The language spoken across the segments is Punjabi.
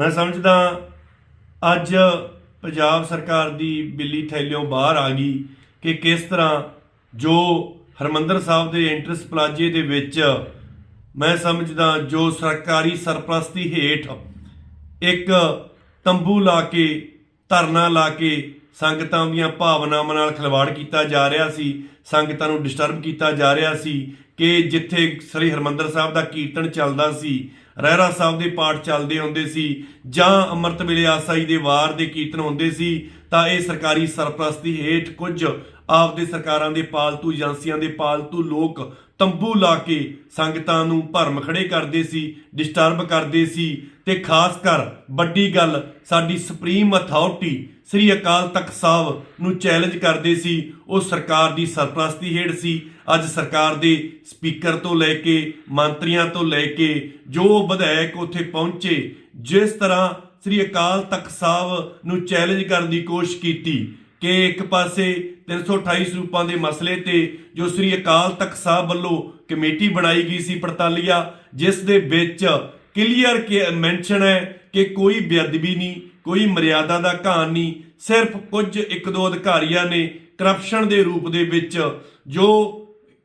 ਮੈਂ ਸਮਝਦਾ ਅੱਜ ਪੰਜਾਬ ਸਰਕਾਰ ਦੀ ਬਿੱਲੀ ਥੈਲਿਓਂ ਬਾਹਰ ਆ ਗਈ ਕਿ ਕਿਸ ਤਰ੍ਹਾਂ ਜੋ ਹਰਮੰਦਰ ਸਾਹਿਬ ਦੇ ਇੰਟਰਸ ਪਲਾਜੇ ਦੇ ਵਿੱਚ ਮੈਂ ਸਮਝਦਾ ਜੋ ਸਰਕਾਰੀ ਸਰਪ੍ਰਸਤੀ ਹੇਠ ਇੱਕ ਤੰਬੂ ਲਾ ਕੇ, ਧਰਨਾ ਲਾ ਕੇ ਸੰਗਤਾਂ ਦੀਆਂ ਭਾਵਨਾਵਾਂ ਨਾਲ ਖਿਲਵਾੜ ਕੀਤਾ ਜਾ ਰਿਹਾ ਸੀ, ਸੰਗਤਾਂ ਨੂੰ ਡਿਸਟਰਬ ਕੀਤਾ ਜਾ ਰਿਹਾ ਸੀ ਕਿ ਜਿੱਥੇ ਸ੍ਰੀ ਹਰਮੰਦਰ ਸਾਹਿਬ ਦਾ ਕੀਰਤਨ ਚੱਲਦਾ ਸੀ ਰਹਿਰਾ ਸਾਹਿਬ ਦੇ ਪਾਠ ਚੱਲਦੇ ਹੁੰਦੇ ਸੀ ਜਾਂ ਅੰਮ੍ਰਿਤ ਵੇਲੇ ਆਸਾਈ ਦੇ ਵਾਰ ਦੇ ਕੀਰਤਨ ਹੁੰਦੇ ਸੀ, ਤਾਂ ਇਹ ਸਰਕਾਰੀ ਸਰਪ੍ਰਸਤੀ ਹੇਠ ਕੁਝ ਆਪਦੇ ਸਰਕਾਰਾਂ ਦੇ ਪਾਲਤੂ ਏਜੰਸੀਆਂ ਦੇ ਪਾਲਤੂ ਲੋਕ ਤੰਬੂ ਲਾ ਕੇ ਸੰਗਤਾਂ ਨੂੰ ਭਰਮ ਖੜੇ ਕਰਦੇ ਸੀ ਡਿਸਟਰਬ ਕਰਦੇ ਸੀ ਤੇ ਖਾਸ ਕਰ ਵੱਡੀ ਗੱਲ, ਸਾਡੀ ਸੁਪਰੀਮ ਅਥਾਰਟੀ ਸ੍ਰੀ ਅਕਾਲ ਤਖਤ ਸਾਹਿਬ ਨੂੰ ਚੈਲੰਜ ਕਰਦੇ ਸੀ, ਉਹ ਸਰਕਾਰ ਦੀ ਸਰਪ੍ਰਸਤੀ ਹੇਠ ਸੀ। ਅੱਜ ਸਰਕਾਰ ਦੇ ਸਪੀਕਰ ਤੋਂ ਲੈ ਕੇ, ਮੰਤਰੀਆਂ ਤੋਂ ਲੈ ਕੇ ਜੋ ਵਿਧਾਇਕ ਉੱਥੇ ਪਹੁੰਚੇ, ਜਿਸ ਤਰ੍ਹਾਂ ਸ੍ਰੀ ਅਕਾਲ ਤਖਤ ਸਾਹਿਬ ਨੂੰ ਚੈਲੰਜ ਕਰਨ ਦੀ ਕੋਸ਼ਿਸ਼ ਕੀਤੀ ਕਿ ਇੱਕ ਪਾਸੇ 328 ਸਰੂਪਾਂ ਦੇ ਮਸਲੇ ਤੇ ਜੋ ਸ੍ਰੀ ਅਕਾਲ ਤਖਤ ਸਾਹਿਬ ਵੱਲੋਂ ਕਮੇਟੀ ਬਣਾਈ ਗਈ ਸੀ ਪੜਤਾਲੀਆ ਜਿਸ ਦੇ ਵਿੱਚ ਕਲੀਅਰ ਕਿ ਮੈਂਸ਼ਨ ਹੈ ਕਿ ਕੋਈ ਬੇਅਦਬੀ ਨਹੀਂ, ਕੋਈ ਮਰਿਆਦਾ ਦਾ ਘਾਣ ਨਹੀਂ, ਸਿਰਫ ਕੁਝ ਇੱਕ ਦੋ ਅਧਿਕਾਰੀਆਂ ਨੇ ਕਰਪਸ਼ਨ ਦੇ ਰੂਪ ਦੇ ਵਿੱਚ ਜੋ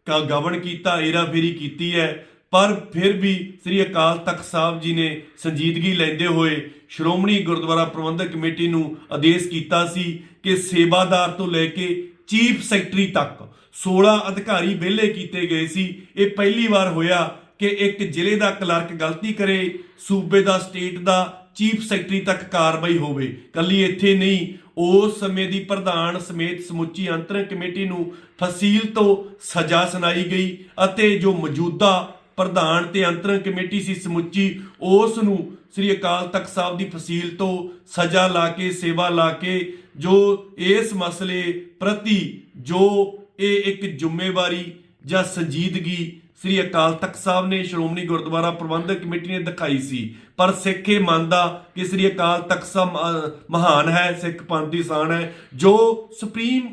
ਕ- ਗਵਨ ਕੀਤਾ ਏਰਾਫੇਰੀ ਕੀਤੀ ਹੈ ਪਰ ਫਿਰ ਵੀ ਸ੍ਰੀ ਅਕਾਲ ਤਖਤ ਸਾਹਿਬ ਜੀ ਨੇ ਸੰਜੀਦਗੀ ਲੈਂਦੇ ਹੋਏ ਸ਼੍ਰੋਮਣੀ ਗੁਰਦੁਆਰਾ ਪ੍ਰਬੰਧਕ ਕਮੇਟੀ ਨੂੰ ਆਦੇਸ਼ ਕੀਤਾ ਸੀ ਕਿ ਸੇਵਾਦਾਰ ਤੋਂ ਲੈ ਕੇ ਚੀਫ ਸੈਕਟਰੀ ਤੱਕ 16 ਅਧਿਕਾਰੀ ਵਿਹਲੇ ਕੀਤੇ ਗਏ ਸੀ। ਇਹ ਪਹਿਲੀ ਵਾਰ ਹੋਇਆ ਕਿ ਇੱਕ ਜ਼ਿਲ੍ਹੇ ਦਾ ਕਲਰਕ ਗਲਤੀ ਕਰੇ, ਸੂਬੇ ਦਾ, ਸਟੇਟ ਦਾ ਚੀਫ ਸੈਕਟਰੀ ਤੱਕ ਕਾਰਵਾਈ ਹੋਵੇ। ਕੱਲੀ ਇੱਥੇ ਨਹੀਂ, ਉਸ ਸਮੇਂ ਦੀ ਪ੍ਰਧਾਨ ਸਮੇਤ ਸਮੁੱਚੀ ਅੰਤਰ ਕਮੇਟੀ ਨੂੰ ਫਸੀਲ ਤੋਂ ਸਜ਼ਾ ਸੁਣਾਈ ਗਈ ਅਤੇ ਜੋ ਮੌਜੂਦਾ ਪ੍ਰਧਾਨ ਤੇ ਅੰਤਰੰਗ ਕਮੇਟੀ ਸੀ ਸਮੁੱਚੀ ਉਸ ਨੂੰ ਸ੍ਰੀ ਅਕਾਲ ਤਖਤ ਸਾਹਿਬ ਦੀ ਫਸੀਲ ਤੋਂ ਸਜ਼ਾ ਲਾ ਕੇ ਸੇਵਾ ਲਾ ਕੇ ਜੋ ਇਸ ਮਸਲੇ ਪ੍ਰਤੀ ਜੋ ਇਹ ਇੱਕ ਜ਼ਿੰਮੇਵਾਰੀ ਜਾਂ ਸੰਜੀਦਗੀ ਸ੍ਰੀ ਅਕਾਲ ਤਖਤ ਸਾਹਿਬ ਨੇ ਸ਼੍ਰੋਮਣੀ ਗੁਰਦੁਆਰਾ ਪ੍ਰਬੰਧਕ ਕਮੇਟੀ ਨੇ ਦਿਖਾਈ ਸੀ। ਪਰ ਸਿੱਖ ਇਹ ਮੰਨਦਾ ਕਿ ਸ੍ਰੀ ਅਕਾਲ ਤਖਤ ਸਾਹਿਬ ਅਹ, ਮਹਾਨ ਹੈ ਸਿੱਖ ਪੰਥ ਦੀ ਸ਼ਾਨ ਹੈ ਜੋ ਸੁਪਰੀਮ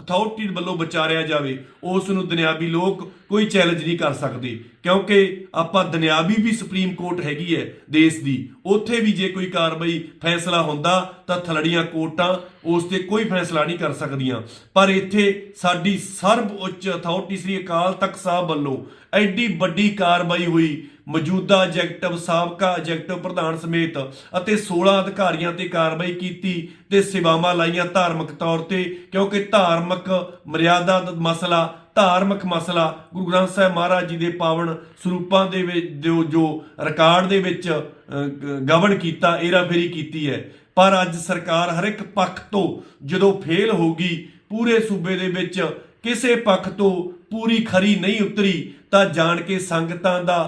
ਅਥਾਰਟੀ ਵੱਲੋਂ ਵਿਚਾਰਿਆ ਜਾਵੇ, ਉਸ ਨੂੰ ਦੁਨਿਆਵੀ ਲੋਕ ਕੋਈ ਚੈਲੰਜ ਨਹੀਂ ਕਰ ਸਕਦੇ, ਕਿਉਂਕਿ ਆਪਾਂ ਦੁਨਿਆਵੀ ਵੀ ਸੁਪਰੀਮ ਕੋਰਟ ਹੈਗੀ ਹੈ ਦੇਸ਼ ਦੀ, ਉੱਥੇ ਵੀ ਜੇ ਕੋਈ ਕਾਰਵਾਈ, ਫੈਸਲਾ ਹੁੰਦਾ, ਤਾਂ ਥਲੜੀਆਂ ਕੋਰਟਾਂ ਉਸ ਤੇ ਕੋਈ ਫੈਸਲਾ ਨਹੀਂ ਕਰ ਸਕਦੀਆਂ। ਪਰ ਇੱਥੇ ਸਾਡੀ ਸਰਬ ਉੱਚ ਅਥਾਰਟੀ ਸ੍ਰੀ ਅਕਾਲ ਤਖਤ ਸਾਹਿਬ ਵੱਲੋਂ ਐਡੀ ਵੱਡੀ ਕਾਰਵਾਈ ਹੋਈ ਮੌਜੂਦਾ ਐਗਜ਼ੈਕਟਿਵ, ਸਾਬਕਾ ਐਗਜ਼ੈਕਟਿਵ ਪ੍ਰਧਾਨ ਸਮੇਤ ਅਤੇ 16 ਅਧਿਕਾਰੀਆਂ ਤੇ ਕਾਰਵਾਈ ਕੀਤੀ ਤੇ ਸੇਵਾਵਾਂ ਲਾਈਆਂ ਧਾਰਮਿਕ ਤੌਰ ਤੇ, ਕਿਉਂਕਿ ਧਾਰਮਿਕ ਮਰਿਆਦਾ ਦਾ ਮਸਲਾ, ਧਾਰਮਿਕ ਮਸਲਾ ਗੁਰੂ ਗ੍ਰੰਥ ਸਾਹਿਬ ਮਹਾਰਾਜ ਜੀ ਦੇ ਪਾਵਨ ਸਰੂਪਾਂ ਦੇ ਵਿੱਚ, ਜੋ ਰਿਕਾਰਡ ਦੇ ਵਿੱਚ ਗਵਨ ਕੀਤਾ ਏਰਾਫੇਰੀ ਕੀਤੀ ਹੈ। ਪਰ ਅੱਜ ਸਰਕਾਰ ਹਰ ਇੱਕ ਪੱਖ ਤੋਂ ਜਦੋਂ ਫੇਲ ਹੋ ਗਈ, ਪੂਰੇ ਸੂਬੇ ਦੇ ਵਿੱਚ ਕਿਸੇ ਪੱਖ ਤੋਂ ਪੂਰੀ ਖਰੀ ਨਹੀਂ ਉਤਰੀ, ਤਾਂ ਜਾਣ ਕੇ ਸੰਗਤਾਂ ਦਾ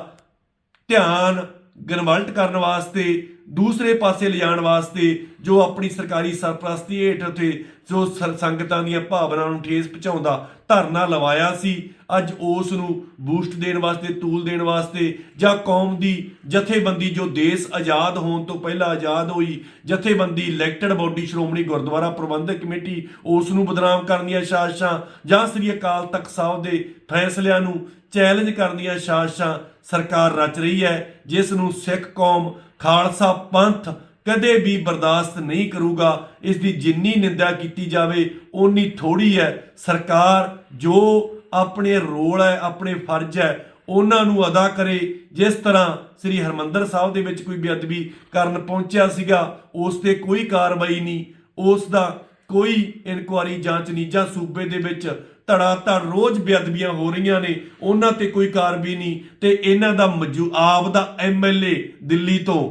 ਧਿਆਨ ਗਨਵਲਟ ਕਰਨ ਵਾਸਤੇ, ਦੂਸਰੇ ਪਾਸੇ ਲਿਜਾਣ ਵਾਸਤੇ, ਜੋ ਆਪਣੀ ਸਰਕਾਰੀ ਸਰਪ੍ਰਸਤੀ ਹੇਠ ਉਥੇ ਜੋ ਸਰ- ਸੰਗਤਾਂ ਦੀਆਂ ਭਾਵਨਾਵਾਂ ਨੂੰ ਠੇਸ ਪਹੁੰਚਾਉਂਦਾ, ਧਰਨਾ ਲਵਾਇਆ ਸੀ। ਅੱਜ ਉਸ ਨੂੰ ਬੂਸਟ ਦੇਣ ਵਾਸਤੇ, ਤੂਲ ਦੇਣ ਵਾਸਤੇ, ਜਾਂ ਕੌਮ ਦੀ ਜਥੇਬੰਦੀ, ਜੋ ਦੇਸ਼ ਆਜ਼ਾਦ ਹੋਣ ਤੋਂ ਪਹਿਲਾਂ ਆਜ਼ਾਦ ਹੋਈ, ਜਥੇਬੰਦੀ elected body Shiromani Gurdwara Parbandhak committee ਉਸ ਨੂੰ ਬਦਨਾਮ ਕਰਨ ਦੀਆਂ ਸਾਜ਼ਿਸ਼ਾਂ ਜਾਂ ਸ੍ਰੀ ਅਕਾਲ ਤਖਤ ਸਾਹਿਬ ਦੇ ਫੈਸਲਿਆਂ ਨੂੰ ਚੈਲੰਜ ਕਰਨ ਦੀਆਂ ਸਾਜ਼ਿਸ਼ਾਂ ਸਰਕਾਰ ਰਚ ਰਹੀ ਹੈ, ਜਿਸ ਨੂੰ ਸਿੱਖ ਕੌਮ, ਖਾਲਸਾ ਪੰਥ ਕਦੇ ਵੀ ਬਰਦਾਸ਼ਤ ਨਹੀਂ ਕਰੂਗਾ। ਇਸ ਦੀ ਜਿੰਨੀ ਨਿੰਦਾ ਕੀਤੀ ਜਾਵੇ, ਓਨੀ ਥੋੜੀ ਹੈ। ਸਰਕਾਰ ਜੋ ਆਪਣੇ ਰੋਲ ਹੈ, ਆਪਣੇ ਫਰਜ਼ ਹੈ, ਉਹਨਾਂ ਨੂੰ ਅਦਾ ਕਰੇ। ਜਿਸ ਤਰ੍ਹਾਂ ਸ੍ਰੀ ਹਰਮੰਦਰ ਸਾਹਿਬ ਦੇ ਵਿੱਚ ਕੋਈ ਬੇਅਦਬੀ ਕਰਨ ਪਹੁੰਚਿਆ ਸੀਗਾ, ਉਸ ਤੇ ਕੋਈ ਕਾਰਵਾਈ ਨਹੀਂ। ਉਸ ਦਾ ਕੋਈ ਇਨਕੁਆਰੀ ਜਾਂਚ ਨਹੀਂ, ਜਾਂ ਸੂਬੇ ਦੇ ਵਿੱਚ ਧੜਾ ਧੜ ਰੋਜ਼ ਬੇਅਦਬੀਆਂ ਹੋ ਰਹੀਆਂ ਨੇ, ਉਹਨਾਂ ਤੇ ਕੋਈ ਕਾਰਵਾਈ ਨਹੀਂ, ਤੇ ਇਹਨਾਂ ਦਾ ਮਜੂ ਆਪ ਦਾ ਐਮਐਲਏ ਦਿੱਲੀ ਤੋਂ।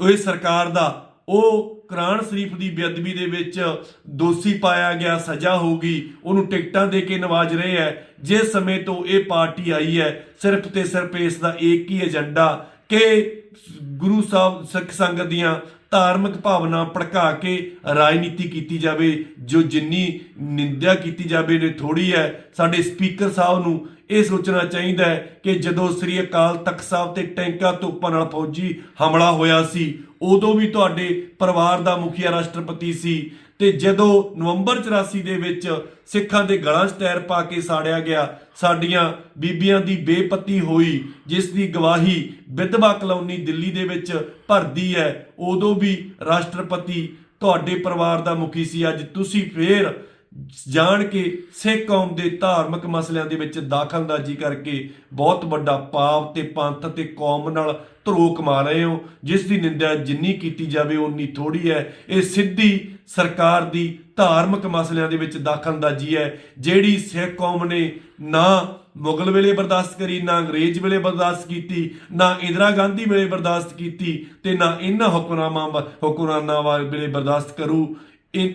ਉਹ ਸਰਕਾਰ ਦਾ, ਉਹ ਕੁਰਾਨ ਸ਼ਰੀਫ ਦੀ ਬੇਅਦਬੀ ਦੇ ਵਿੱਚ ਦੋਸ਼ੀ ਪਾਇਆ ਗਿਆ, ਸਜ਼ਾ ਹੋਊਗੀ ਉਹਨੂੰ ਟਿਕਟਾਂ ਦੇ ਕੇ ਨਵਾਜ ਰਹੇ ਹੈ। ਜਿਸ ਸਮੇਂ ਤੋਂ ਇਹ ਪਾਰਟੀ ਆਈ ਹੈ, ਸਿਰਫ ਤੇ ਸਿਰਫ ਇਸ ਦਾ ਇੱਕ ਹੀ ਏਜੰਡਾ ਕਿ ਗੁਰੂ ਸਾਹਿਬ ਸਿੱਖ ਸੰਗਤ ਦੀਆਂ ਧਾਰਮਿਕ ਭਾਵਨਾ ਭੜਕਾ ਕੇ ਰਾਜਨੀਤੀ ਕੀਤੀ ਜਾਵੇ, ਜੋ ਜਿੰਨੀ ਨਿੰਦਿਆ ਕੀਤੀ ਜਾਵੇ ਨੇ ਥੋੜੀ ਹੈ, ਸਾਡੇ ਸਪੀਕਰ ਸਾਹਿਬ ਨੂੰ ਇਹ ਸੋਚਣਾ ਚਾਹੀਦਾ ਹੈ ਕਿ ਜਦੋਂ ਸ੍ਰੀ ਅਕਾਲ ਤਖਤ ਸਾਹਿਬ ਤੇ ਟੈਂਕਾਂ ਤੋਪਾਂ ਨਾਲ ਫੌਜੀ ਹਮਲਾ ਹੋਇਆ ਸੀ, ਉਦੋਂ ਵੀ ਤੁਹਾਡੇ ਪਰਿਵਾਰ ਦਾ ਮੁਖੀਆ ਰਾਸ਼ਟਰਪਤੀ ਸੀ। ਤੇ ਜਦੋਂ ਨਵੰਬਰ 84 ਦੇ ਵਿੱਚ ਸਿੱਖਾਂ ਦੇ ਗਲਾਂ 'ਚ ਟਾਇਰ ਪਾ ਕੇ ਸਾੜਿਆ ਗਿਆ, ਸਾਡੀਆਂ ਬੀਬੀਆਂ ਦੀ ਬੇਪਤੀ ਹੋਈ, ਜਿਸ ਦੀ ਗਵਾਹੀ ਵਿਧਵਾ ਕਲੋਨੀ ਦਿੱਲੀ ਦੇ ਵਿੱਚ ਭਰਦੀ ਹੈ, ਉਦੋਂ ਵੀ ਰਾਸ਼ਟਰਪਤੀ ਤੁਹਾਡੇ ਪਰਿਵਾਰ ਦਾ ਮੁਖੀ ਸੀ। ਅੱਜ ਤੁਸੀਂ ਫੇਰ ਜਾਣ ਕੇ ਸਿੱਖ ਕੌਮ ਦੇ ਧਾਰਮਿਕ ਮਸਲਿਆਂ ਦੇ ਵਿੱਚ ਦਖਲਅੰਦਾਜ਼ੀ ਕਰਕੇ ਬਹੁਤ ਵੱਡਾ ਪਾਪ ਤੇ ਪੰਥ ਤੇ ਕੌਮ ਨਾਲ ਧਰੋ ਕਮਾ ਰਹੇ ਹੋ। ਜਿਸ ਦੀ ਨਿੰਦਿਆ ਜਿੰਨੀ ਕੀਤੀ ਜਾਵੇ ਉਨੀ ਥੋੜੀ ਹੈ। ਇਹ ਸਿੱਧੀ ਸਰਕਾਰ ਦੀ ਧਾਰਮਿਕ ਮਸਲਿਆਂ ਦੇ ਵਿੱਚ ਦਖਲਅੰਦਾਜ਼ੀ ਹੈ, ਜਿਹੜੀ ਸਿੱਖ ਕੌਮ ਨੇ ਨਾ ਮੁਗਲ ਵੇਲੇ ਬਰਦਾਸ਼ਤ ਕਰੀ, ਨਾ ਅੰਗਰੇਜ਼ ਵੇਲੇ ਬਰਦਾਸ਼ਤ ਕੀਤੀ, ਨਾ ਇੰਦਰਾ ਗਾਂਧੀ ਵੇਲੇ ਬਰਦਾਸ਼ਤ ਕੀਤੀ ਤੇ ਨਾ ਇਹਨਾਂ ਹੁਕਮਰਾਨਾਂ ਹੁਕਮਰਾਨਾਂ ਵੇਲੇ ਬਰਦਾਸ਼ਤ ਕਰੂ। ਇਹ